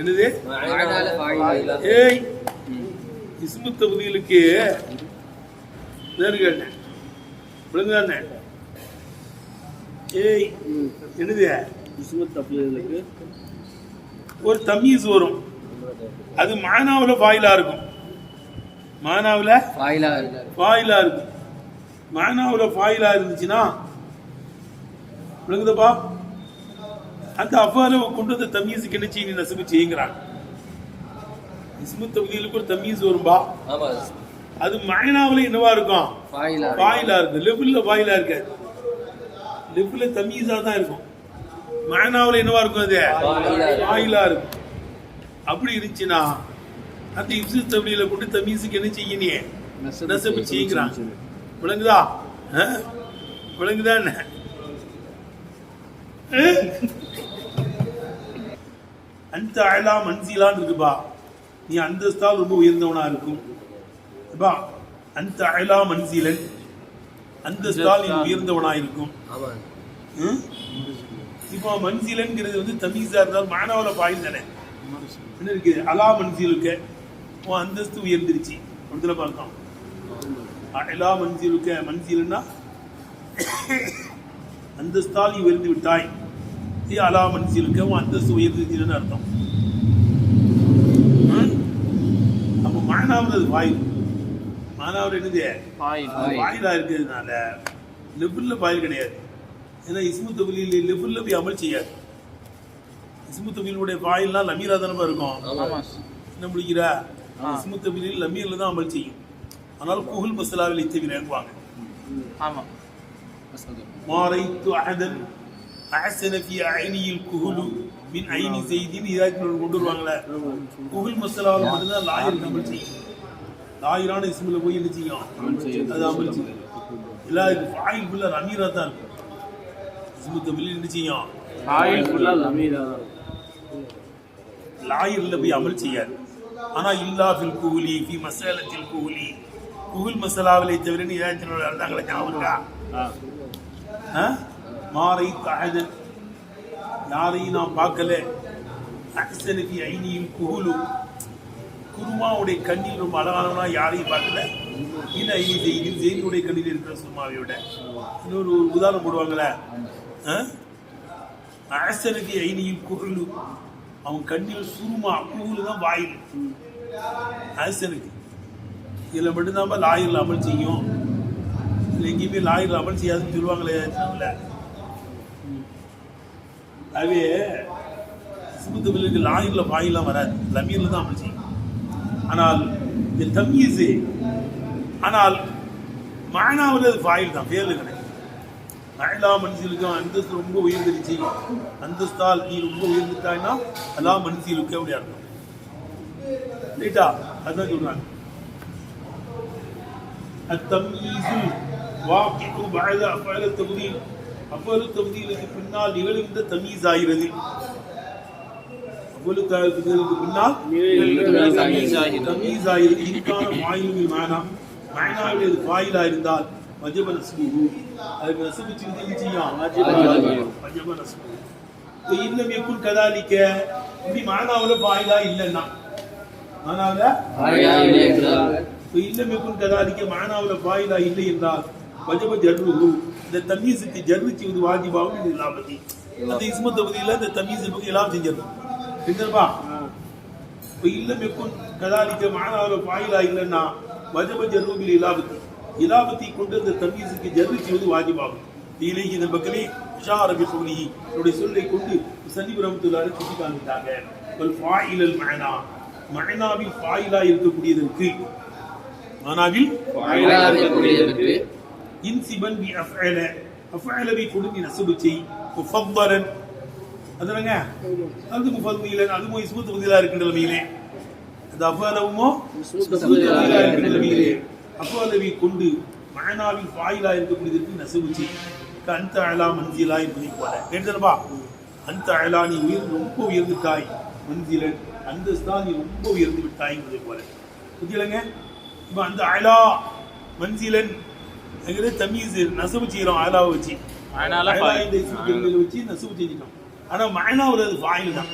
என்னது? ஏய் இஸ்மு தகுதிகளுக்கு கேட்டேன். விழுந்தானே. ஏய் என்னது? இஸ்மத் தப்லீகளுக்கு ஒரு தமீஸ் வரும். அது மானாவுல ஃபாயிலா இருக்கும். மானாவுல ஃபாயிலா இருக்கும். மானாவுல ஃபாயிலா இருந்துச்சுன்னா விளங்குதப்பா அந்த அவ்வாறு கொண்டு வந்த தமீஸுக்கு என்ன செய்ய நீ நசுக்கு செய்யுங்கிறான் இஸ்மு தகுதிகளுக்கு ஒரு தமீஸ் வரும்பா? அது மானாவுல என்னவா இருக்கும்? வாயிலா இருக்கும். லெஃப்ட்ல வாயிலா இருக்காது. லெஃப்ட்ல தமீஸா தான் இருக்கும். மானாவுல என்னவா இருக்கும் அது? வாயிலா இருக்கும். அப்படி இருந்துச்சுன்னா அந்த இப்சு தபிலியில கொண்டு தமீஸுக்கு என்ன செய்ய நீ நசப்பு செய்யுங்கிறான் விளங்குதா? விளங்குதா என்ன? அந்த அயலா மன்சிலான்னு இருக்குப்பா. நீ அந்தஸ்தால் ரொம்ப உயர்ந்தவனா இருக்கும். அப்பா அந்த அயலா மன்சிலன். அந்தஸ்தால் நீ உயர்ந்தவனா இருக்கும்? இப்போ மன்சிலன்ங்கிறது வந்து தமீஸா இருந்தால் மாணவல பாயில் தானே. என்ன இருக்கு? அலா மன்சிலுக்க உன் அந்தஸ்து உயர்ந்துருச்சு. ஒருத்தர பார்த்தோம் அலா மன்சிலுக்க மன்சிலுன்னா அந்தஸ்தால் நீ உயர்ந்து விட்டாய். ஏ அலா மன்சிலுக்க உன் அந்தஸ்து உயர்ந்துருச்சுன்னு அர்த்தம்? அப்போ மானாவது வாயில் மானாவது என்னது. வாயிலா இருக்கிறதுனால லெஃப்ட்ல பாயில் கிடையாது ஏன்னா இஸ்மு தொகுதியில் லெஃப்ட்ல போய் அமல் செய்யாது இஸ்மு தொகுதியினுடைய வாயில்லாம் லமீரா தானே இருக்கும் என்ன முடிக்கிற இஸ்மு தொகுதியில் லமீர்ல தான் அமல் செய்யும் ஆனால் குஹுல் மசலாவில் இத்தவிர இறங்குவாங்க ஆமா மாரைத்து அஹதன் அஹசன ஃபி ஐனியில் குஹுலு மின் ஐனி செய்தின்னு இதாயத்தில் கொண்டு வருவாங்களே. குஹுல் மசலாவில் மட்டும்தான் லாயர் அமல் செய்யும். லாயரான இஸ்முல போய் என்ன செய்யும்? அது அமல் செய்யும். எல்லாருக்கும் வாயில் ஃபுல்லாக ரமீரா தான் இருக்கும். இஸ்மு தொகுதியில் என்ன செய்யும்? பாயில் ஃபுல்லா லமீரா தான் லாயர்ல போய் அமல் செய்யாது. ஆனா இல்லா ஃபில் குஹுலி ஃபி மசாலத்தில் குஹுலி குஹுல் மசாலாவிலை தவிர இருந்தாங்களே ஞாபகம் இருக்கா? ஆ? மாறை தகதன் யாரையும் நான் பார்க்கல. அக்சனுக்கு ஐனியும் குகுலு குருமாவுடைய கண்ணில் ரொம்ப அழகானவனா யாரையும் பார்க்கல. இன்னும் ஐனி செய்தி ஜெயினுடைய கண்ணில் இருக்கிற சுருமாவையோட. இன்னொரு ஒரு உதாரணம் போடுவாங்களே. அரசனுக்கு ஐனியும் குகுலு அவன் கண்ணில் சுருமா குகுலு தான் வாயில். அரசனுக்கு இதில் மட்டும்தான் லாயரில் அமல் செய்யும். இதில் எங்கேயுமே லாயரில் அமல் செய்யாதுன்னு சொல்லுவாங்களே இல்ல அவே சிமுத்தபிலுக்கு லாயரில் வாயிலாம் வராது லமீரில் தான் அமல் செய்யும் ஆனால் இந்த தம்மீஸு ஆனால் மானாவில் அது வாயில் தான் பேர்ல கிடையாது அயலா மனுஷிலுக்கும் அந்தஸ்து ரொம்ப உயர்ந்துருச்சு அந்தஸ்தால் நீ ரொம்ப உயர்ந்துட்டாய்னா அல்லா மனுஷிலுக்கு அப்படி அர்த்தம் ரைட்டா அதான் சொல்றாங்க التمييز واقع بعد أفعال التفضيل அவ்வளவு தொகுதிகளுக்கு பின்னால் நிகழ்கின்ற தமீஸ் ஆகிறது அவ்வளவு தொகுதிகளுக்கு பின்னால் தமீஸ் வாயிலா இருந்தால் மஜப நசுகு அதுக்கு நசுகு சிந்தி கதாலிக்க? இப்படி மானாவுல வாயிலா இல்லைன்னா? மானாவுல? இன்னும் எக்குள் கதாலிக்க? மானாவுல வாயிலா இல்லை என்றால்? ஜர்ருஹு இந்த தமீஸுக்கு ஜர்ரு செய்வது வாஜிபாகும் இது இல்லாமதி அந்த இஸ்ம தொகுதியில் இந்த தமீஸ் பற்றி எல்லாம் செஞ்சிடணும். செஞ்சிருப்பா இப்போ இல்லம் எக்குன் கதாலிக்க மானாவில் வாயிலா இல்லைன்னா வஜப ஜர்ருபில் இலாபத்தி இலாபத்தை கொண்டு அந்த தமீஸுக்கு ஜர்ரு செய்வது வாஜிபாகும் இதிலேயே இந்த பக்கமே ஷார் அபி சொல்லி என்னுடைய சொல்லை கொண்டு சனீப் ரஹமத்துல்லாஹி சுட்டி காண்பித்தாங்க வல் ஃபாயிலல் மஅனா மஅனாவில் ஃபாயிலா இருக்கக்கூடியதற்கு. மனாவில் ஃபாயிலா இருக்கக்கூடியதற்கு. இன்சிபன் பி அஃஅல அஃஅல பி கொடுங்கி நசுபு செய். முஃபத்தரன். அதுலங்க அது முஃபத்தீலன் அது மோ இஸ்மு தகுதியிலா இருக்கின்ற நிலையிலே அந்த அஃஅலவுமோ இஸ்மு தகுதியிலா இருக்கின்ற நிலையிலே அஃஅலவி கொண்டு மஅனாவில் ஃபாயிலா இருக்கக்கூடியதற்கு நசுபு செய். அந்த அலா மன்சிலா என்பதை போல கேட்டதுப்பா அந்த அலா நீ உயர் ரொம்ப உயர்ந்துட்டாய் மன்சிலன் அந்த நீ ரொம்ப உயர்ந்து விட்டாய் என்பதை போல. புரியலங்க இப்போ அந்த அலா மன்சிலன் எங்களே தமிழ் நசவு செய்கிறோம் ஆலாவை வச்சு. இந்த இஸ்முகள் வச்சு நசவு செஞ்சிட்டோம். ஆனால் மயனாவில் அது வாயில் தான்.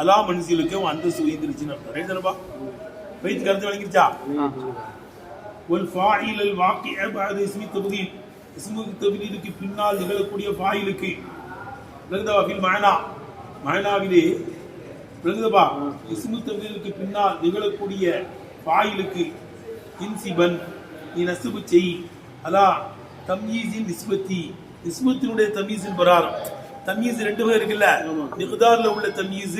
அலா மனுஷிகளுக்கும் அந்த சுயந்திருச்சுன்னு அர்த்தம். ரைட் தானப்பா? வயிற்று கருத்து விளங்கிருச்சா? ஒல் ஃபாயிலல் வாக்கி அது இஸ்மி தொகுதி. இஸ்மு தொகுதிக்கு பின்னால் நிகழக்கூடிய ஃபாயிலுக்கு. விளங்குதவா ஃபில் மயனா மயனாவிலே விளங்குதப்பா? இஸ்மு தொகுதிக்கு பின்னால் நிகழக்கூடிய ஃபாயிலுக்கு. இன்சிபன் நீ நசுபு செய். அலா தம்யீஸின் நிஸ்பத்தி. நிஸ்பத்தினுடைய தம்யீஸின் பிரகாரம் தம்யீஸ் ரெண்டு பேர் இருக்குல்ல? மிக்தார்ல உள்ள தம்யீஸ்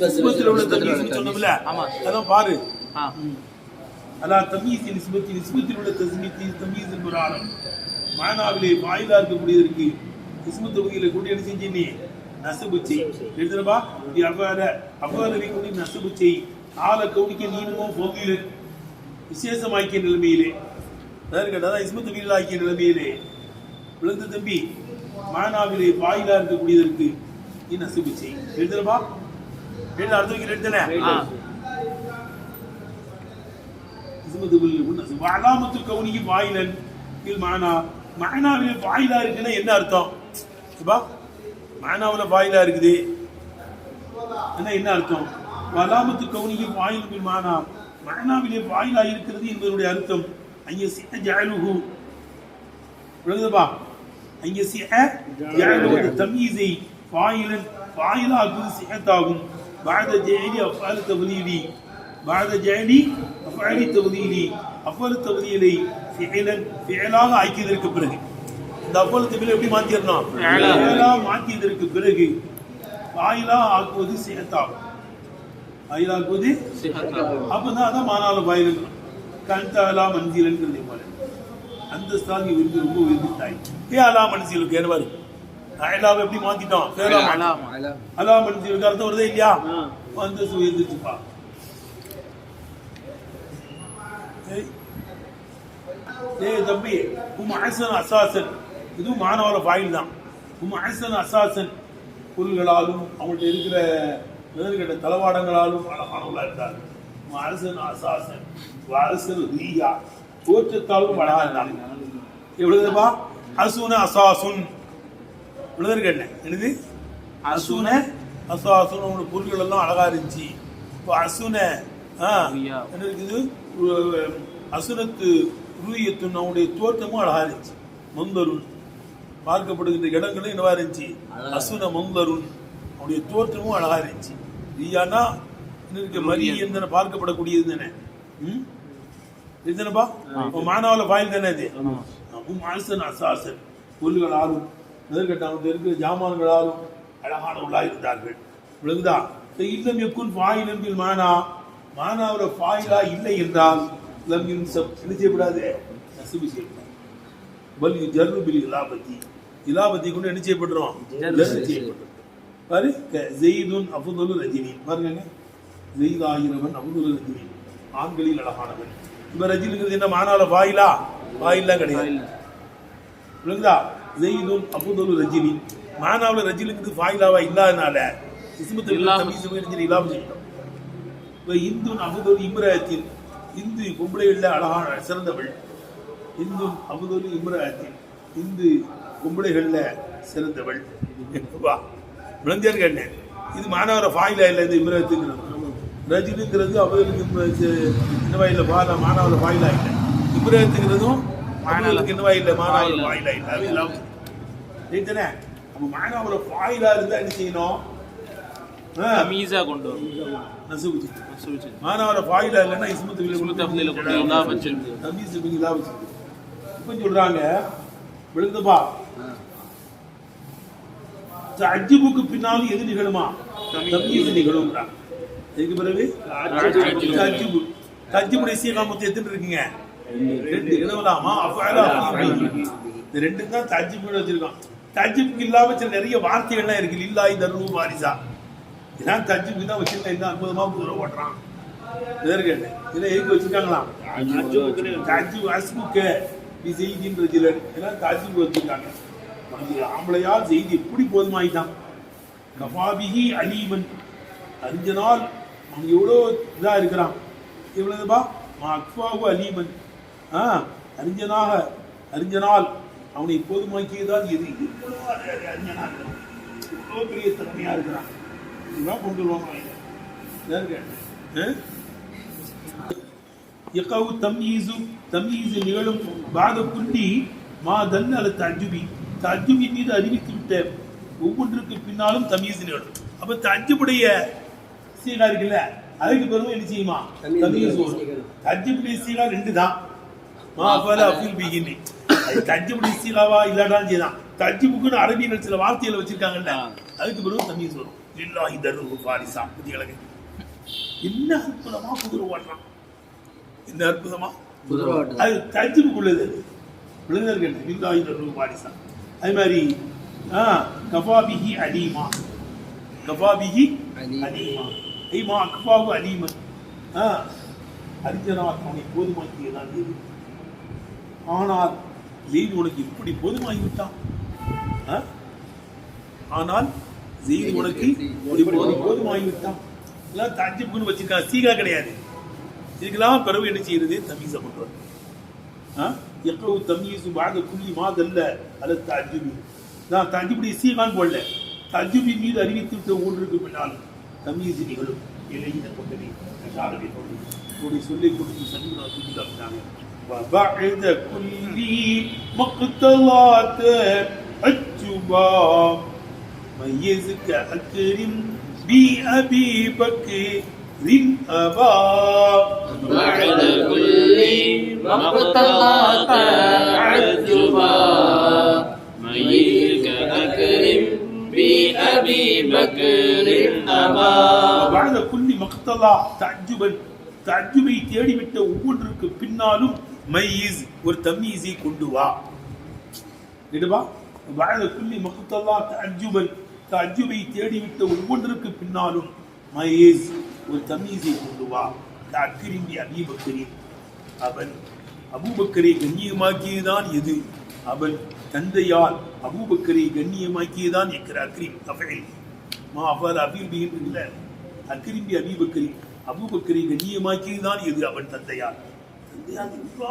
நிஸ்பத்துல உள்ள தம்யீஸ் சொன்னோம்ல. அதான் பாரு. அலா தமீஸ் நிஸ்பத்தி நிஸ்பத்தில் உள்ள தஸ்மீத்தி தமீஸ் புராணம் மானாவிலே வாயிலா இருக்கக்கூடியதற்கு இஸ்மு தொகுதியில கூட்டி என்ன செஞ்சு நசபு செய். எழுதுறப்பா நீ அவ்வாற அவ்வாறவை கூடி நசபு செய். ஆல கவுனிக்க நீனுமோ போகில விசேஷமாக்கிய நிலைமையிலே. அதாவது கேட்டா இஸ்மு தொகுதியில் ஆக்கிய நிலைமையிலே விழுந்த தம்பி மானாவிலே வாயிலா இருக்கக்கூடியதற்கு நீ நசபு செய். எழுதுறப்பா எழுத அடுத்த வைக்கிற எழுதுனே ஆ. இஸ்மது பில் முன்னஸ் வஅலாமத்து கௌனிஹி வாயிலன் இல் மானா மானாவில வாயிலா இருக்குன்னா என்ன அர்த்தம்? சுபா மானாவில வாயிலா இருக்குது. என்ன என்ன அர்த்தம்? வலாமத்து கௌனிஹி வாயில் பில் மானா மானாவிலே வாயிலா இருக்கிறது என்பதனுடைய அர்த்தம். ஐய சிஹ ஜஅலுஹு விளங்குதுப்பா ஐய சிஹ ஜஅலுஹு தம்யீஸை ஃபாயிலன் ஃபாயிலாக்கு சிஹத்தாகும் بعد جعل أفعال تبليلي بعد جعل أفعال تبليلي அஃபல் தகுதியிலை ஃபிஇலன் ஃபிஇலாக ஆக்கியதற்கு பிறகு இந்த அஃபல் தகுதியில் எப்படி மாற்றிடணும் ஃபிஇலா பிறகு வாயிலா ஆக்குவது சிஹத்தாகும் வாயிலாக்குவது அப்பதான் அதான் மானால வாயிலுங்கிறோம் கந்தாலா மன்சிலன்றது போல அந்த ஸ்தானி விருந்து ரொம்ப உயர்ந்துட்டாய் ஏ அலா மன்சிலுக்கு பாரு அயலாவை எப்படி மாத்திட்டோம் அலா மன்சிலுக்கு அர்த்தம் வருதே இல்லையா? அந்த உயர்ந்துச்சுப்பா ஏய். தம்பி உம் அசன் அசாசன். இதுவும் மாணவர வாயில் தான். உம் அசன் அசாசன் பொருள்களாலும் அவங்கள்ட்ட இருக்கிற வேறுகிட்ட தளவாடங்களாலும் அழகானவங்களா இருந்தாங்க உம் அசன் அசாசன். வாசல் ரீயா தோற்றத்தாலும் அழகா இருந்தாங்க எவ்வளவுப்பா அசுன அசாசுன். இவ்வளவு என்ன? என்னது? அசுன அசாசுன உங்களோட பொருள்கள் எல்லாம் அழகா இருந்துச்சு. இப்போ அசுன. என்ன இருக்குது? அசுனத்து ரூயத்துன் அவனுடைய தோற்றமும் அழகா இருந்துச்சு. மந்தருன் பார்க்கப்படுகின்ற இடங்களும் என்னவா இருந்துச்சு. அசுன மந்தருன் அவனுடைய தோற்றமும் அழகா இருந்துச்சு. ரியானா என்ன இருக்கு? மரி எந்தன பார்க்கப்படக்கூடியது தானே ம்? இதுதானப்பா மாணவல பாயில் தானே இது உம் அரசன் அசாசன் எதிர்கட்ட அவங்க இருக்கிற ஜாமான்களாலும் அழகானவர்களாக இருந்தார்கள். விளங்குதா இல்லம் எக்குன் ஃபாயில் என்பில் மானா? மானாவோட ஃபாயிலா இல்லை என்றால் லம் யுன்சப் என்ன செய்யக்கூடாது நசுபு செய்யக்கூடாது பல் ஜர்ரு பில் இலாபத்தி. இலாபத்தி கொண்டு என்ன செய்யப்படுறோம்? செய்யப்படுறோம். பாரு க- ஜெயிதுன் அஃதுலு ரஜினி. பாருங்க ஜெயித் ஆகிறவன் அஃதுலு ரஜினி. ஆண்களில் அழகானவன். இப்ப ரஜினிங்கிறது என்ன? மானால வாயிலா? வாயிலாம் கிடையாது. விளங்குதா ஜெயிதுன் அஃதுலு ரஜினி. மானாவுல ரஜினிங்கிறது ஃபாயிலாவா இல்லாதனால. இஸ்மத்து இல்லாம. தமீஸ் ரஜினி இல்லாம செய்யணும். இப்ப இந்துன் அபுதொல் இம்ராத்தின். இந்து பொம்பளைகள்ல அழகான சிறந்தவள். இந்துன் அபுதொல் இம்ராத்தின். இந்து பொம்பளைகள்ல சிறந்தவள். வா. விளந்தியான்னு கேட்டேன். இது மாணவர ஃபாயிலா இல்லை இந்த இம்ராத்துங்கிறது ரஜினிங்கிறது அவர்களுக்கு என்னவா இல்லை பாலா மாணவர ஃபாயிலா இல்லை இம்ராத்துங்கிறதும் மாணவர்களுக்கு என்னவா இல்லை மாணவர ஃபாயிலா இல்லை அது இல்லாம சரிதானே அப்ப மாணவர ஃபாயிலா இருந்தா என்ன செய்யணும்? மீசா கொண்டு வரும். நசுபு செய்யணும். சுவிச்சு மாணவர ஃபாயிலா இல்லைன்னா இஸ்மத்து இஸ்மத்து தஃப்லீல கொண்டு இலாபம் செஞ்சு. தமீஸ் பின் இலாபம் செஞ்சு. இப்ப சொல்றாங்க அஜிபுக்கு பின்னாலும் எது நிகழுமா? தமீஸ் நிகழும்ன்றாங்க இதுக்கு பிறகு தஜிபு தஜிபுடைய சீகாமத்து எத்தனை இருக்குங்க? ரெண்டு. அஃபாலா இந்த ரெண்டு தான் தஜிபு வச்சிருக்கோம் தஜிபுக்கு இல்லாம சில நிறைய வார்த்தைகள்லாம் இருக்கு. இல்லாய் தர்ணு வாரிசா. இதான் தஜிபுக்கு தான் வச்சிருக்கேன் இந்த அற்புதமா குதிரை ஓட்டுறான். கேட்டேன் இதை எதுக்கு வச்சிருக்காங்களாம் தஜிபு அஸ்புக்கு நீ செய்தின்ற சிலர் எல்லாம் தஜிபு வச்சிருக்காங்க. உனக்கு ஆம்பளையா செய்தி எப்படி போதுமாயிட்டான்? கபாபிஹி அலீமன். அறிஞ்சனால் அவன் எவ்வளோ இதா இருக்கிறான் எவ்வளவுப்பா மா அக்வாவு அலீமன் ஆ அறிஞனாக அறிஞனால் அவனை போதுமாக்கியதால் எது எவ்வளோ அறி- அறிஞனாக இருக்கிறான். எவ்வளோ பெரிய திறமையா இருக்கிறான் இதெல்லாம் கொண்டு வருவாங்க யாருங்க يقع تمييز تمييز நிகழும் بعد كل ما دل على التعجب தஅஜ்ஜுபின் மீது அறிவித்து விட்ட ஒவ்வொன்றுக்கு பின்னாலும் தமீஸ் நிகழும் அப்ப தஅஜ்ஜுடைய சீகா இருக்குல்ல அதுக்கு பிறகு என்ன செய்யுமா? வரும் தஅஜ்ஜுடைய சீகா ரெண்டு தான் மா ஃபல அஃபில் பிகினி தஅஜ்ஜுடைய சீகாவா இல்லாட்டாலும் செய்யலாம். தஅஜ்ஜுபுக்குன்னு அரபியில் சில வார்த்தைகளை வச்சிருக்காங்கல்ல அதுக்கு பிறகு தமீஸ் வரும் லில்லாஹி தர்ரு ஃபாரிசா புதியலகு என்ன அற்புதமா குதிரை ஓட்டுறான் என்ன அற்புதமா. அது தஜ்ஜுக்குள்ளது அது விழுந்தர்கள் லில்லாஹி தர்ரு ஃபாரிசா அதே மாதிரி ஆ கஃபாபிஹி அலீமா. கஃபாபிஹி அலீம். ஹீமா அக்ஃபாவு அலீமன். ஆ அறிஞனாக அவனை போதுமாக்கியதான் நீதி. ஆனால் ஜெயித் உனக்கு இப்படி போதுமாகிவிட்டான் ஆனால் ஜெயித் உனக்கு போதுமாகிவிட்டான் எல்லாம் தஞ்சிப்புன்னு வச்சிருக்கா சீகா கிடையாது. இதுக்கெல்லாம் பிறகு என்ன செய்யறது? தமீசை பண்றது எவ்வளவு தமீசு பாக புள்ளி மாதல்ல அல்ல தஜிபி. நான் தஜிபுடைய சீகான் போடல. தஜிபி மீது அறிவித்து விட்டு ஒன்றுக்கு பின்னாலும். وبعد كل مقتلات الجبا ميزك أكرم بأبي بكر أبا بعد كل مقتلات الجبا بكر أبا وبعد كل مقتلى தேடிவிட்ட ஒவ்வொன்றுக்கு பின்னாலும் மையீஸ் ஒரு தம்மீஸை கொண்டு வா. எடுவா வாழ்ந்த குள்ளி மகுத்தல்லா தஜுபன் தஜுபை தேடிவிட்ட ஒவ்வொன்றுக்கு பின்னாலும் மையீஸ் ஒரு தம்மீஸை கொண்டு வா. அக்கிரிமி அபீபக்கரி அவன். அபூபக்கரை கண்ணியமாக்கியதான் எது? அவன் தந்தையால் அபூபக்கரை கண்ணியமாக்கியதான் எக்கிற அக்ரி தஃபைல். மா அவ்வாறு அபியுடைய இல்லை அக்கிரிம்பி அபிபக்கரி அபுபக்கரை கண்ணியமாக்கியதான் எது? அவன் தந்தையார். தந்தையார் இவ்வளோ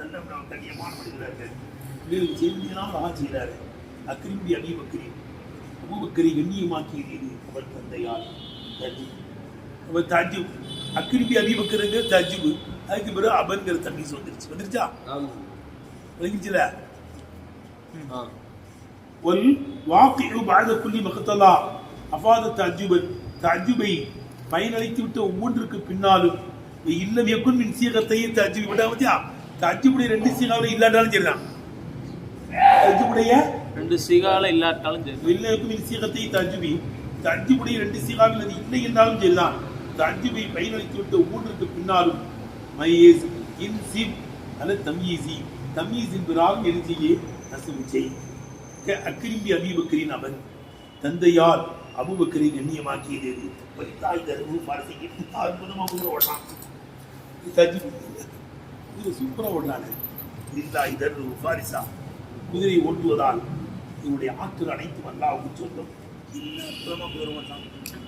நல்ல கண்ணியமான மனிதராக மேலும் செய்தியெல்லாம் அழகா செய்கிறாரு அக்கிரிம்பி கண்ணியமாக்கியது அவன் தந்தையார். தஜி அவன் தஜு அக்கிரிம்பி அபிபக்கருங்கிற தஜிபு அதுக்கு பிறகு அபன்கிற தண்ணீஸ் வந்துருச்சு? வந்துருச்சா விளங்கிச்சுல ஒல் வாக்கு பாத மகத்தலா அஃபாத தஜுபன் தஜுபை பயனளித்து விட்ட ஒவ்வொன்றுக்கு பின்னாலும் இல்லம் எக்குன் மின் சீகத்தையே தஜுபி விட பத்தியா தஜுபுடைய ரெண்டு சீகாவில் இல்லாட்டாலும் சரிதான் தஜுபுடைய ரெண்டு சிகால இல்லாட்டாலும் சரி இல்லம் மின் சீகத்தை தஜுபி தஜுபுடைய ரெண்டு சீகாவில் அது இல்லை என்றாலும் சரிதான் தஜுபை பயனளித்து விட்ட ஒவ்வொன்றுக்கு பின்னாலும் மையேஸ் இன்சிப் அல்ல தம்யீசி தம்யீஸ் என்பதாலும் எழுதியே நசுவு செய். அக்கிரிம்பி அபீபக்கரின் அவன். தந்தையால் அபுபக்கரை கண்ணியமாக்கியது. எது? வலிதாய் தருவு பாரதிக்கு அற்புதமா கூட ஓடலாம் சஜி குதிரை சூப்பராக ஓடினாங்க லில்லாஹி தர்ரு பாரிசா. குதிரை ஓட்டுவதால் இவனுடைய ஆற்றல் அனைத்தும் அல்லாவுக்கு சொந்தம். இல்ல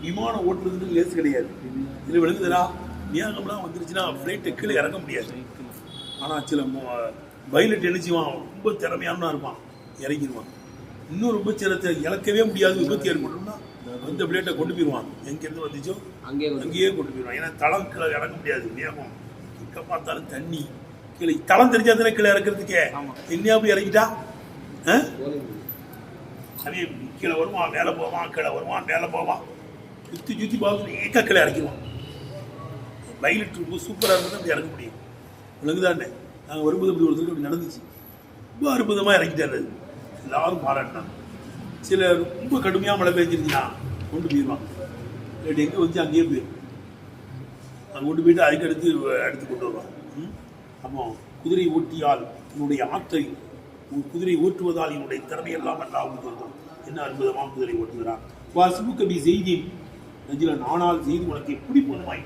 விமானம் ஓட்டுறதுன்னு லேசு கிடையாது. இதில் விழுந்ததுனா நியாகம்லாம் வந்துருச்சுன்னா ஃப்ளைட்டை கீழே இறங்க முடியாது. ஆனால் சில பைலட் நினைச்சுவான் ரொம்ப திறமையானவனா இருப்பான். இறங்கிடுவான். இன்னும் ரொம்ப சிலத்தை இழக்கவே முடியாது. விபத்து ஏற்படும்னா அந்த பிளேட்டை கொண்டு போயிடுவான் எங்கேருந்து வந்துச்சோ? அங்கே அங்கேயே கொண்டு போயிடுவான் ஏன்னா தளம் கீழே இறங்க முடியாது. மேகம் எங்கே பார்த்தாலும் தண்ணி கீழே. தளம் தெரிஞ்சா தானே கீழே இறக்குறதுக்கே என்னையா போய் இறங்கிட்டா? அவன் கீழே வருவான் மேலே போவான் கீழே வருவான் மேலே போவான். சுற்றி சுற்றி பார்த்து ஏக்கா கீழே இறக்கிடுவான். பைலட் ரொம்ப சூப்பராக இருந்தால் அப்படி இறங்க முடியும். விளங்குதானே? நாங்கள் வரும்போது அப்படி ஒருத்தருக்கு அப்படி நடந்துச்சு. ரொம்ப அற்புதமாக இறங்கிட்டாரு. எல்லாரும் பாராட்டினாங்க. சில ரொம்ப கடுமையாக மழை பெஞ்சிருந்துச்சுன்னா கொண்டு போயிடுவாங்க இல்லாட்டி எங்கே வந்து அங்கேயே போயிடும். அங்கே கொண்டு போயிட்டு அதுக்கு அடுத்து எடுத்து கொண்டு வருவாங்க ம்? அப்போ குதிரை ஓட்டியால் உன்னுடைய ஆற்றை உன் குதிரை ஓட்டுவதால் என்னுடைய திறமையெல்லாம் அல்லா உங்களுக்கு வந்தோம் என்ன அற்புதமாக குதிரை ஓட்டுகிறான் வாசுபு கபி செய்தி நஜிலன் ஆனால் செய்தி உனக்கு எப்படி பொண்ணு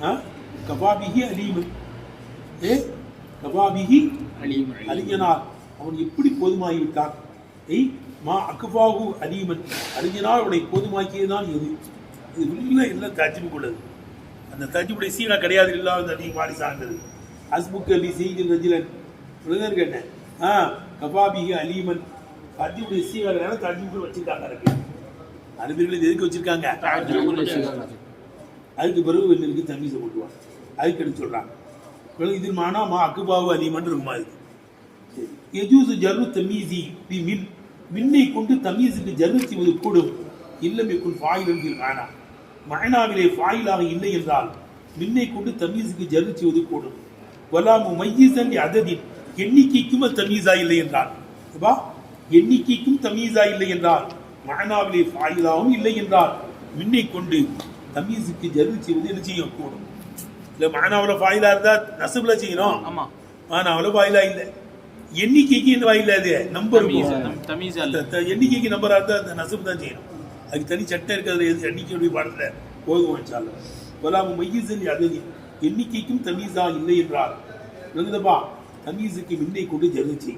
ஆ? கபாபிகி அலீமன் ஏ? கபாபிகி அலீம் அறிஞனார் அவன் எப்படி போதுமாகிவிட்டான்? ஏய் மா அக்குபாகு அலீமன். அறிஞனால் அவனை போதுமாக்கியதுதான் எது இது உள்ள எல்லாம் தஜிபுக்கு உள்ளது. அந்த தஜிபுடைய சீனா கிடையாது இல்லாத அதிக மாறி சார்ந்தது அஸ்புக் அலி செய்தி ரஜிலன். விழுந்தர் கேட்டேன் ஆ கபாபிகி அலீமன். தஜிபுடைய சீனா கிடையாது தஜிபுக்கு வச்சிருக்காங்க இருக்கு அரபிகள் இது எதுக்கு வச்சிருக்காங்க? அதுக்கு பிறகு வெண்ணிற்கு தமீஸை கொண்டுவாங்க அதுக்கு எடுத்து சொல்றாங்க. பிறகு இது மானா மா அக்குபாவு அதிகமாக இருக்குமா இது. எஜூசு ஜர்ரு தமீசி பி மின். மின்னை கொண்டு தமீஸுக்கு ஜர்ரு செய்வது கூடும் இல்லம் ஃபாயில் என்கிற மானா மயனாவிலே ஃபாயிலாக இல்லை என்றால் மின்னை கொண்டு தமீஸுக்கு ஜர்ரு செய்வது கூடும் வலாமு மையீசன் அததின். எண்ணிக்கைக்கும் தமீஸா இல்லை என்றால். அப்பா, எண்ணிக்கைக்கும் தமீஸா இல்லை என்றால் மயனாவிலே ஃபாயிலாகவும் இல்லை என்றால் மின்னை கொண்டு தமீஸுக்கு ஜர்ரு செய்வது என்ன செய்யும்? கூடும். இல்லை மயனாவில் ஃபாயிலா இருந்தா நசுபில் செய்யணும். ஆமா. மானாவில் வாயிலா இல்லை. எண்ணிக்கைக்கு என்ன வாயிலா அது நம்பர் தமீஸ் தமீஸ் அல்ல அந்த த- எண்ணிக்கைக்கு நம்பரா இருந்தா அந்த நசுப்பு தான் செய்யணும் அதுக்கு தனி சட்டம் இருக்கிறது எது எண்ணிக்கையுடைய பாடத்துல போதும் வச்சாலும் வலாமு மையீசன் அததி எண்ணிக்கைக்கும் தமீஸா இல்லை என்றால் விளங்குதப்பா தமீஸுக்கு மின்னை கொண்டு ஜெருச்சி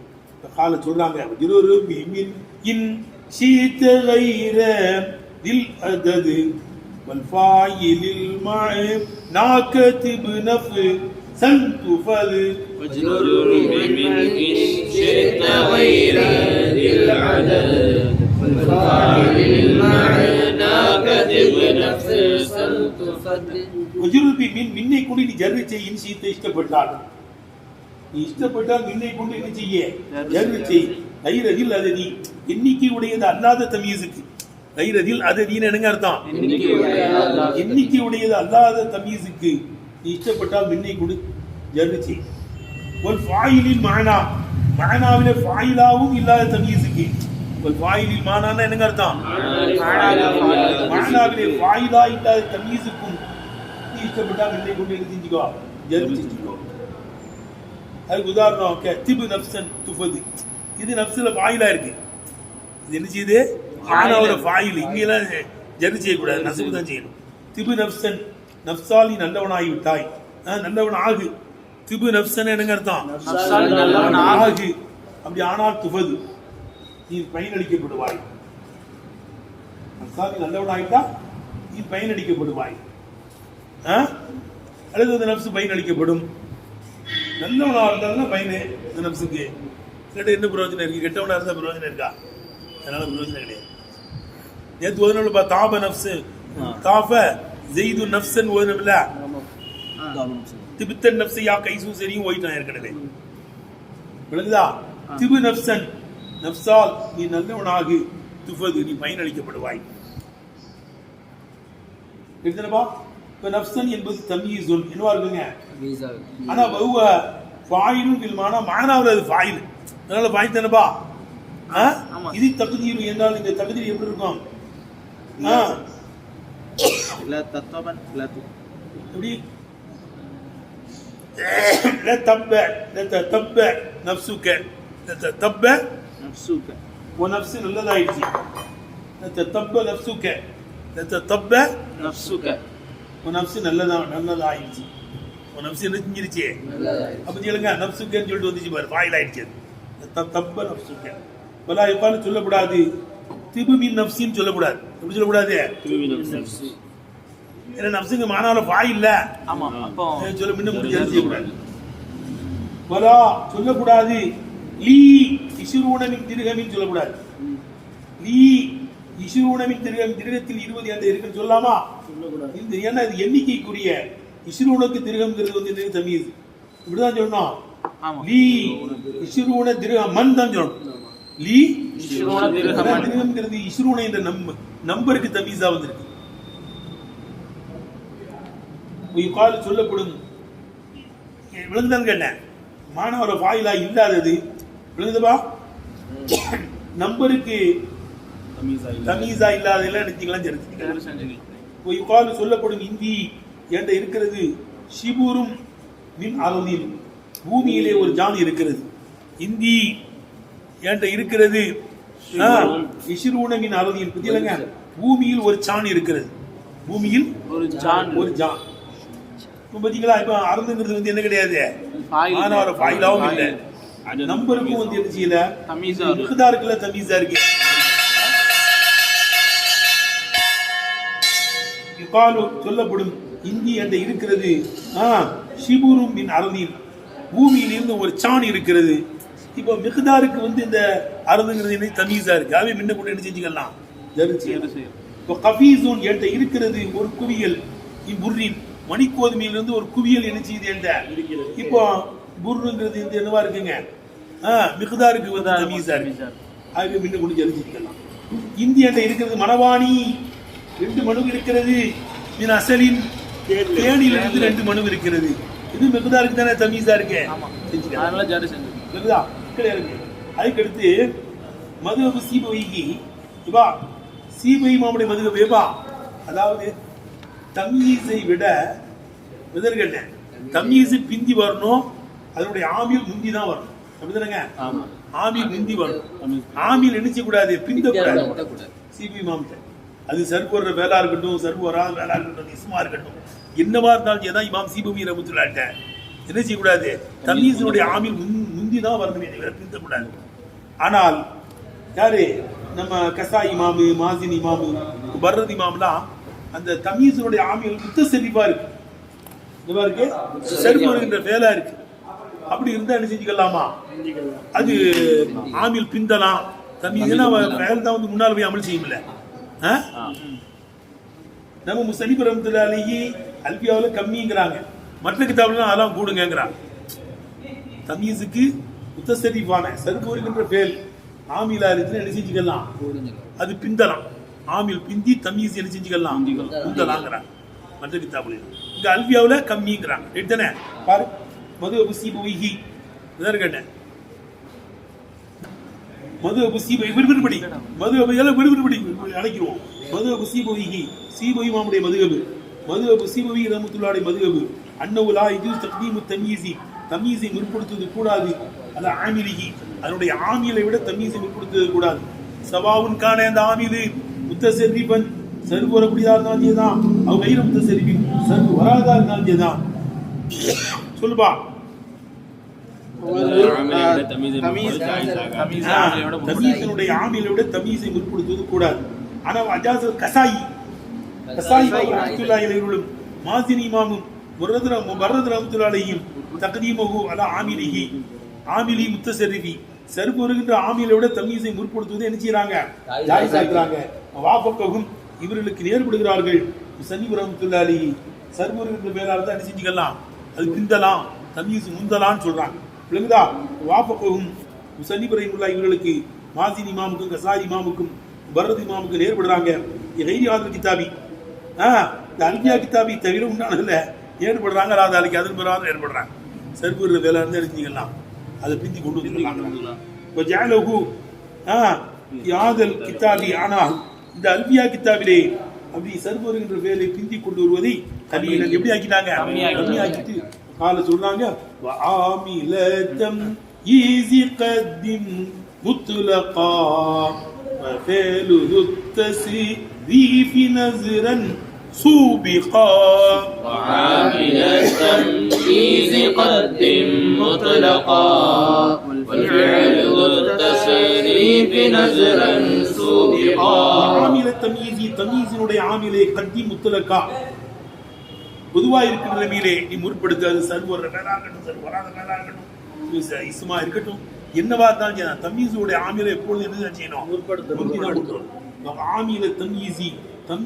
கால சொல்றாங்க ஜுருரு மின் இன் ஷீத்த கைர தில் அதது والفاعل المع ناكتب نف سنتفل واجرر بمن إن شئت غير ذي العدد والفاعل المعنى كتب نفسا تفضل உஜுருபி மின் மின்னை கொண்டு நீ ஜர்ரி செய் இன்சீத்தை இஷ்டப்பட்டால் நீ இஷ்டப்பட்டால் மின்னை கொண்டு என்ன செய்ய ஜர்ரி செய் கைரதில் அது நீ எண்ணிக்கை உடையது அல்லாத தமீஸுக்கு கைரதில் அது நீ என்னங்க அர்த்தம் எண்ணிக்கை உடையது அல்லாத தமீஸுக்கு நீ இஷ்டப்பட்டால் மின்னை கொண்டு ஜர்ரி செய் ஒரு ஃபாயிலின் மானா மானாவிலே ஃபாயிலாவும் இல்லாத தமீஸுக்கு ஒரு ஃபாயிலின் மானான்னா என்னங்க அர்த்தம் மானாவிலே ஃபாயிலா இல்லாத தமீஸுக்கும் நீ இஷ்டப்பட்டா மின்னை கொண்டு என்ன செஞ்சுக்கோ ஜர்ரி செஞ்சுக்கோ அதுக்கு உதாரணம் கே திபு நப்சன் துஃபது இது நப்சுல ஃபாயிலா இருக்கு இது என்ன செய்யுது மானாவோட ஃபாயில் இங்கெல்லாம் ஜர்ரி செய்யக்கூடாது நசுப்பு தான் செய்யணும் திபு நப்சன் நப்சாலி நல்லவனாகி விட்டாய் ஆ, நல்லவன் ஆகு திபு நப்சன் என்னங்க அர்த்தம்? ஆகு. அப்படி ஆனால் துஃபது நீ பயனளிக்கப்படுவாய். நப்சாலி நல்லவன் ஆகிட்டா நீ பயனளிக்கப்படுவாய்? அல்லது அந்த நப்சு பயனளிக்கப்படும். நல்லவனா இருந்தாலும் பயனு இந்த நப்சுக்கு. இல்லாட்டி என்ன பிரயோஜனம் இருக்கு? கெட்டவனா இருந்தா பிரயோஜனம் இருக்கா? அதனால பிரயோஜனம் கிடையாது. நேற்று ஓதுனோம்ல பா தாப நப்சு. தாப ஜெய்து நப்சன் ஓதுனோம்ல திபித்தன் நப்சியா கைசூ சரியும் ஓயிட்டு ஏற்கனவே. விளங்குதா? திபு நப்சன் நப்சால் நீ நல்லவனாகு துஃபது நீ பயனளிக்கப்படுவாய். எடுத்துனப்பா இப்போ நப்சன் என்பது தமீசுன் என்னவா இருக்குங்க ஆனால் வௌவ ஃபாயிலும் பில்மானா மானாவில் அது ஃபாயில். அதனால ஃபாயில் தானப்பா? இது தகுதியும் என்றால் இந்த தகுதி எப்படி இருக்கும்? ஆ? தத்துவன் இல்லை எப்படி? لا تتبع لا تتبع نفسك لا تتبع نفسك ونفس நல்லதாயிடுச்சு لا تتبع نفسك لا تتبع نفسك ونفس நல்லதா நல்லதாயிடுச்சு உன் நப்சு என்ன செஞ்சிருச்சு அப்ப சொல்லுங்க நப்சுக்கன்னு சொல்லிட்டு வந்துச்சு பாரு வாயில் ஆயிடுச்சு அது த- தப்ப நப்சுக்க பலா எப்பாலும் சொல்லக்கூடாது திபுமின் நப்சின்னு சொல்லக்கூடாது எப்படி சொல்லக்கூடாது ஏன்னா நப்சுங்க மானால வாய் இல்ல? ஆமா அப்போ ஏன் சொல்ல முன்ன முடிஞ்சு செய்யக்கூடாது பலா சொல்லக்கூடாது. லீ இசுரூனமின் திருகமின் சொல்லக்கூடாது. லீ இசுரூனமின் திருகம் திருகத்தில் இருபது அந்த இருக்குன்னு சொல்லாமா? இந்த ஏன்னா இது எண்ணிக்கைக்குரிய. இசுரூனுக்கு திருகம்ங்கிறது வந்து என்னது? தமீஸ். இப்படிதான் சொல்லணும் ஆமா. லீ இசுரூன திருகம் மன் தான் சொல்லணும் லீ. திருகம்ங்கிறது இசுரூன என்ற நம்ப நம்பருக்கு தமீஸா வந்திருக்கு. கால் சொல்லப்படும். விழுந்துதான் கேட்டேன் மாணவர வாயிலா இல்லாதது. விழுந்துப்பா நம்பருக்கு தமீஸா இல்லாததெல்லாம் நினைச்சிக்கலாம் தெரிஞ்சுக்கலாம் தேர்வு செஞ்சுக்கலாம் யுகாலு சொல்லப்படும் இந்தி என்ற இருக்கிறது. ஷிபுரும் மின் அருளில் பூமியிலே ஒரு ஜான் இருக்கிறது. இந்தி என்ற இருக்கிறது. இஷிரூன மின் அருளில். புரியலங்க பூமியில் ஒரு சான் இருக்கிறது. பூமியில் ஒரு ஜான் ஒரு ஜான். இப்ப பாத்தீங்களா இப்ப அருந்துங்கிறது வந்து என்ன கிடையாது? ஒரு ஃபாயிலாவும் இல்லை. நம்பருக்கும் வந்து என்ன செய்யல? தமீஸா இருக்கு. மிகுதாருக்குள்ள தமீஸா இருக்கு. யுகாலு சொல்லப்படும். இந்தி என்ற இருக்கிறது. ஆ, ஷிபுரும் மின் அருந்தில் பூமியிலிருந்து ஒரு சாண் இருக்கிறது. இப்போ மிகுதாருக்கு வந்து இந்த அருந்துங்கிறது தமீஸா இருக்கு. அவை முன்ன கூட என்ன செஞ்சுக்கலாம்? இப்போ கபீசூன் என்கிட்ட இருக்கிறது ஒரு குவியல் இப்புர்ரின் மணிக்கோதுமையிலிருந்து ஒரு குவியல் என்ன செய்யுது என்கிட்ட இப்போ புர்ருங்கிறது இந்த என்னவா இருக்குங்க? மிகுதாருக்கு வந்து இருக்கு. ஆகவே முன்ன கொண்டு எழுதிக்கலாம் இந்தியன்ட்ட இருக்கிறது மணவாணி ரெண்டு மனு இருக்கிறது. மின் அசலின் தேனிலிருந்து ரெண்டு மனு இருக்கிறது. இது மிகுதாருக்கு தானே தமீஸா இருக்கு? இருக்குதா கீழே இருக்கு. அதுக்கடுத்து மதுகபு சீபவைகி இவா சீபை மாமுடைய மதுகபு ஏபா அதாவது தம்யீஸை விட விதர்கள் தம்யீஸு பிந்தி வரணும். அதனுடைய ஆமில் முந்தி தான் வரணும். அப்படிதானங்க ஆமா. ஆமில் முந்தி வரணும். ஆமில் நினைச்ச கூடாது பிந்த கூடாது சிபி மாம்கிட்ட அது சர்பு வர்ற வேலா இருக்கட்டும் சர்பு வராத வேலா இருக்கட்டும் இஸ்மா இருக்கட்டும். என்னவா இருந்தாலும் ஏதான் இமாம் சிபி ரமுத்துலாட்ட என்ன செய்யக்கூடாது தமீசனுடைய ஆமில் முந்தி. தான் வரணுமே பிந்தக்கூடாது. ஆனால் யாரு? நம்ம கசா இமாமு மாசின் இமாமு பர்ரத் இமாம்லாம் அந்த தமீசனுடைய ஆமில் முத்த செறிவா இருக்கு. என்னவா இருக்கு சர்பு வருகின்ற வேலா இருக்கு. அப்படி இருந்தா என்ன செஞ்சுக்கலாமா? அது ஆமில் பிந்தலாம். தமீஸ்னா வேலை தான் வந்து முன்னால் போய் அமல் செய்யும்ல. ஆ? நம்ம முசலிப் ரஹமத்துல்லாஹி அல்பியாவில் கம்மிங்கிறாங்க. மற்ற கிதாபுலாம் அதெல்லாம் கூடுங்கங்கிறாங்க. தமீஸுக்கு முத்தசரிஃபான சருப்பு வருகின்ற பேல் ஆமிலா இருக்குன்னு என்ன செஞ்சுக்கலாம்? அது பிந்தலாம். ஆமில் பிந்தி தமீஸ் என்ன செஞ்சுக்கலாம் பிந்தலாங்கிறாங்க மற்ற கிதாபுல இங்க அல்பியாவில் கம்மிங்கிறாங்க. ரைட் தானே? பாரு. மது அபு சீபுஹி இதான் கேட்டேன். மது அபு சீபை விறுவிறுபடி மது அபு எல்லாம் விறுவிறுபடி அழைக்கிறோம். மது அபு சீபவிகி சீபவி மாமுடைய மதுகபு மது அபு. சீபவி ரஹமத்துல்லாடைய மதுகபு அன்னவு லா இது தக்தீமு தமீசி தமீஸை முற்படுத்துவது கூடாது. அது ஆமிலிகி அதனுடைய ஆமிலை விட தமீஸை முற்படுத்துவது கூடாது. சவாவுன் காண அந்த ஆமிலு. முத்தசரிபன் சர்வு வரக்கூடியதா இருந்தாலும் செய்தான் அவ வைர முத்தசரிபின் சர்வு வராதா இருந்தாலும் செய்தான் சொல்லுப்பா. தமீசனுடைய ஆமிலை விட தமீஸை முற்படுத்துவது கூடாது. ஆனா அஜாசல் கசாயி. கசாயி அலைஹிலும் மாசினி இமாமும் முரது மரது ரஹ்மத்துல்லாஹியும் தக்தீமஹு அலா ஆமிலிஹி. ஆமிலி முத்தசரிஃபி சருப்பு வருகின்ற ஆமிலை விட தமீஸை முற்படுத்துவது என்ன செய்யறாங்க ஜாயிஸ் ஆக்குறாங்க வாபக்ககும் இவர்களுக்கு நேர்படுகிறார்கள். சனீப் ரஹ்மத்துல்லாஹி அலைஹி சருப்பு வருகின்ற மேலால தான் என்ன செஞ்சுக்கலாம்? அது பிந்தலாம் தமீஸ் முந்தலான்னு சொல்றாங்க. விளங்குதா? வாபக்ககும் முசன்னிப் ரஹிமுல்லா இவர்களுக்கு மாசின் இமாமுக்கும் கசாய் இமாமுக்கும் பரத் இமாமுக்கு நேர்படுறாங்க. ஹைரி ஆதல் கிதாபி ஆ இந்த அல்பியா கிதாபி தவிர உண்டானதுல ஏற்படுறாங்க அதாவது அதுக்கு அதன் பிறகு ஏற்படுறாங்க சர்புற வேலை இருந்து எடுத்துக்கலாம் அதை பிந்தி கொண்டு வந்துருக்காங்க இப்போ ஜாலகு ஆ யாதல் கிதாபி ஆனால் இந்த அல்பியா கிதாபிலே அப்படி சர்வருங்கிற வேலை பிந்தி கொண்டு வருவதை கலியிலன் எப்படி ஆக்கிட்டாங்க கம்மி ஆக்கிட்டு கால சொல்றாங்க ஆமிலத்தம் ஈசி கத்திம் முத்துலகா وفعل ذو التسريف نزرا سوبقا وعامل التمييز قدم مطلقا والفعل ذو التصريف نزرا سوبقا ஆமில தமீசி தமீசினுடைய ஆமிலே கத்தி முத்தலக்கா பொதுவா இருக்கிற நிலைமையிலே நீ முற்படுத்து அது சர்வர் வேலா இருக்கட்டும் சர்வ வராத வேலா இருக்கட்டும் இஸ்- இஸ்மா இருக்கட்டும் என்னவா இருந்தாலும் சரி தமீசுடைய ஆமில எப்பொழுது என்ன செய்யணும் முந்தி தான் கொடுக்கணும். அப்ப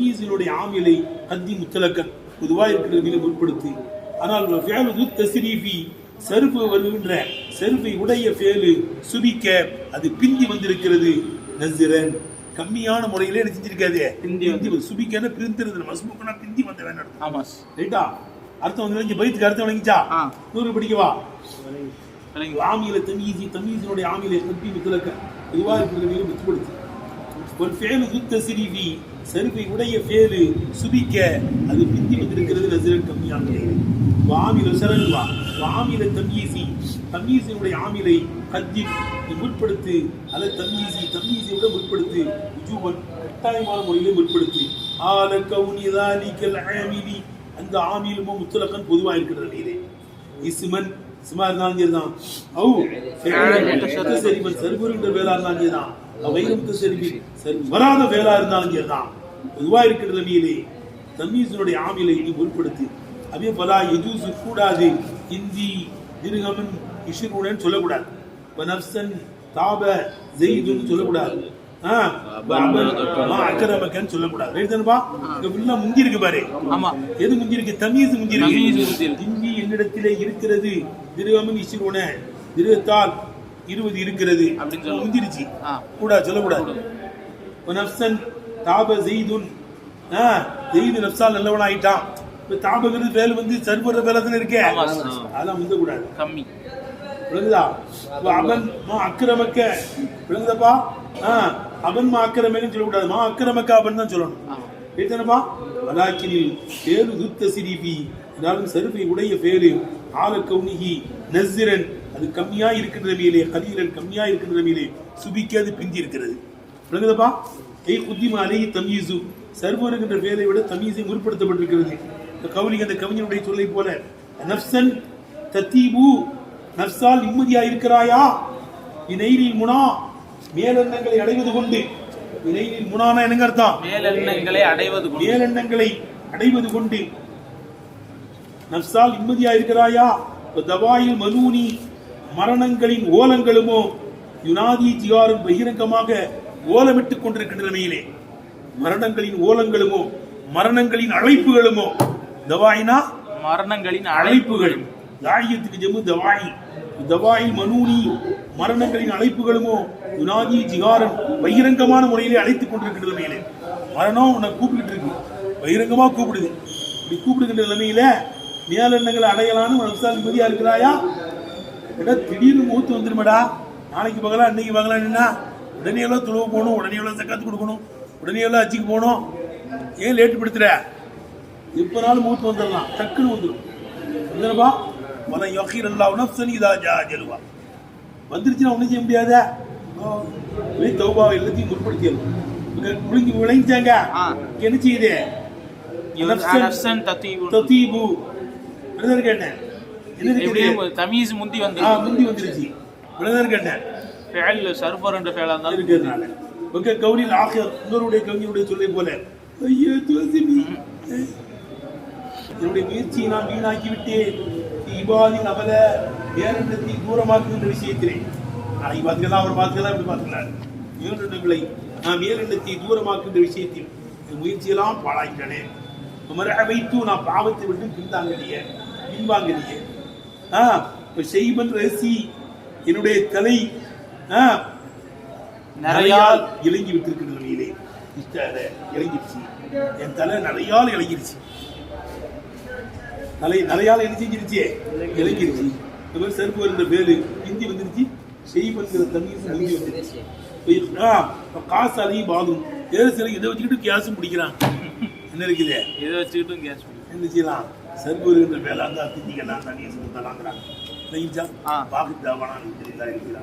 ஆமில கத்தி முத்தலக்கன் பொதுவா இருக்கிற நிலைமையில முற்படுத்து. ஆனால் ஃபேலு தஸ்ரீஃபி செருப்பு வருகின்ற செருப்பை உடைய ஃபேலு சுபிக்க அது பிந்தி வந்திருக்கிறது. நசிரன் கம்மியான முறையிலே என்ன செஞ்சிருக்காது பிந்தி வந்து- சுபிக்கன பிரிந்திருந்தது. மஸ்முக்கனா பிந்தி வந்த வேணும் ஆமா ரைட்டா? அர்த்தம் வந்து பைத்துக்கு அர்த்தம் வழங்கிச்சா ஆ. நூறு படிக்கவா ஆமியில தமீசி தமீசினுடைய ஆமியில கல்வி மித்தலக்க இதுவா இருக்கிற மீது மித்துப்படுத்து ஒரு ஃபேலு சுத்த சிரிவி செருப்பை உடைய ஃபேலு சுபிக்க அது பிந்தி வந்திருக்கிறது நசிரன் கம்மியான வாமில சரண்வா வாமில தமீசி தமீசினுடைய ஆமிலை கத்தி முற்படுத்து அதை தமீசி தமீசி விட முற்படுத்து உஜூபன் கட்டாயமான முறையிலே முற்படுத்து ஆல கவுனிதாலிக்கல் ஆமிலி அந்த ஆமிலுமோ முத்தலக்கன் பொதுவாக இருக்கிறது நீரே இஸ்மன் இஸ்மா இருந்தாலும் சரிதான் அவு சரிவன் சர்வருன்ற வேலா இருந்தாலும் சரிதான் சரிவி சரி வராத வேலா இருந்தாலும் சரிதான் பொதுவா இருக்கிற நிலையிலே தம்மீசனுடைய ஆமிலை நீ முற்படுத்து அதே பலா எஜூசு கூடாது இந்தி திருகமன் இஷிருடன் சொல்லக்கூடாது. நப்சன் தாப ஜெயிதுன்னு சொல்லக்கூடாது. அக்கரமக்கன்னு சொல்லக்கூடாது. ரைட் தானப்பா இங்க ஃபுல்லா முந்தி இருக்கு பாரு. ஆமா. எது முந்தி இருக்கு தமீஸ் முந்தி இருக்கு. இந்தி என்னிடத்திலே இருக்கிறது திருவமன் இசிறுவன திருத்தால் இருபது இருக்கிறது அப்படின்னு சொல்லணும். முந்திருச்சு. ஆ. கூடாது சொல்லக்கூடாது. நப்சன் தாப ஜெய்துன். ஜெய்து நப்சால் நல்லவன் ஆயிட்டான் இப்ப தாபங்கிறது வேலை வந்து சர்வர வேலை தானே இருக்கே. அதெல்லாம் முந்த கூடாது கம்மி. விளங்குதா? அவன் மா அக்கிரமக்க. விளங்குதப்பா? ஆ அவன் மா அக்கிரமக்கன்னு சொல்லக்கூடாது. மா அக்கிரமக்க அவன் தான் சொல்லணும். கேட்டனப்பா வலாக்கினில் பேரு துத்த சிரிபி என்றாலும் சருஃபை உடைய பேரு ஆல கவுனிகி. அது கம்மியா இருக்கின்ற நிலையிலே கலீலன் கம்மியா இருக்கின்ற நிலையிலே சுபிக்கு அது பிந்தி இருக்கிறது விளங்குதப்பா ஏய் குத்திமா அலைஹி தமீசு. சர்வ இருக்கின்ற பேரை விட தமீசை முற்படுத்தப்பட்டிருக்கிறது. இந்த கவுனிக்கு அந்த கவிஞனுடைய சொல்லை போல நப்சன் தத்தீபு. நப்சால் நிம்மதியா இருக்கிறாயா இணைரில் முனா. மேலெண்ணங்களை அடைவது கொண்டு இணைரில் முனானா என்னங்க அர்த்தம்? மேலெண்ணங்களை அடைவது. மேலெண்ணங்களை அடைவது கொண்டு. நப்சால் நிம்மதியா இருக்கிறாயா தவாயில் மனூனி மரணங்களின் ஓலங்களுமோ யுனாதி ஜிகாரும் பகிரங்கமாக ஓலமிட்டுக் கொண்டிருக்கின்ற நிலையிலே மரணங்களின் ஓலங்களுமோ மரணங்களின் அழைப்புகளுமோ தவாயினா? மரணங்களின் அழைப்புகள். தாயத்துக்கு ஜம்மு தவாயி. தவாயி மனூனி மரணங்களின் அழைப்புகளுமோ யுனாதி ஜிகாரன் பகிரங்கமான முறையிலே அழைத்துக் கொண்டிருக்கின்ற நிலையிலே. மரணம் உன்னை கூப்பிட்டு இருக்கு. பகிரங்கமா கூப்பிடுது. இப்படி கூப்பிடுகின்ற நிலைமையில மேலெண்ணங்களை அடையலான்னு நப்சால் நிம்மதியா இருக்கிறாயா? ஏடா திடீர்னு மூத்து வந்துருமடா? நாளைக்கு பகலா இன்னைக்கு பகலா நின்னா உடனே எவ்வளவு துளவு போகணும் உடனே எவ்வளவு சக்காத்து கொடுக்கணும் உடனே எவ்வளவு அச்சுக்கு போகணும்? ஏன் லேட்டு படுத்துற? எப்பனாலும் மூத்து வந்துடலாம் டக்குன்னு வந்துடும் வந்துடுப்பா மன யக்கீர் அல்லா நஃப்சன் இதா ஜா ஜலுவா. வந்துருச்சுன்னா ஒன்றும் செய்ய முடியாத? தௌபாவை எல்லாத்தையும் முற்படுத்திடணும். முழுங்கி விளைஞ்சாங்க. என்ன செய்யுது? தத்தீபு. பிரதர் கேட்டேன். என்ன இருக்குது. தமீஸ் முந்தி வந்து முந்தி வந்துருச்சு. பிரதர் கேட்டேன் ஃபேல் சர்ஃபர் என்ற ஃபேலா இருந்தாலும் இருக்கிறதுனால ஓகே கவுனில் ஆகிய இன்னொருடைய கவிஞருடைய சொல்லை போல. ஐயோ ஜோசிபி. என்னுடைய முயற்சியை நான் வீணாக்கி விட்டேன் இபாதின் அவல வேறெண்ணத்தை தூரமாக்குகின்ற விஷயத்திலே. நாளைக்கு பார்த்துக்கலாம் அவர் பார்த்துக்கலாம் இப்படி பார்த்துக்கலாம் வேறெண்ணங்களை நான் வேறெண்ணத்தை தூரமாக்குகின்ற விஷயத்தில். முயற்சியெல்லாம் பாழாக்கிட்டனே மர வைத்து நான் பாவத்தை விட்டு பின்தாங்கலையே பின்வாங்கலையே. ஆ செய்வன் ரசி. என்னுடைய தலை ஆ நிறையால் நிறையால் இறங்கி விட்டிருக்கிற நிலையிலே இஷ்டாத இறங்கிருச்சு என் தலை நிறையால் இறங்கிருச்சு தலை நிறையால் என்ன செஞ்சிருச்சு இறங்கிருச்சு இந்த மாதிரி செருப்பு வருகிற வேலு. ஹிந்தி வந்துருச்சு செய்வன்கிற தண்ணீர் முந்தி வந்துருச்சு இப்ப, காசு அதையும் பாதும் வேறு சில இதை வச்சுக்கிட்டு கேஸும் பிடிக்கிறான். என்ன இருக்குது? இதை வச்சுக்கிட்டும் கேஸ் என்ன செய்யலாம்? வேலை அந்த திண்டிக்கலாம் தண்ணீர் சுத்தலாங்கிறாங்க ஆ. பாகிஸ்தான் இருக்கிறான்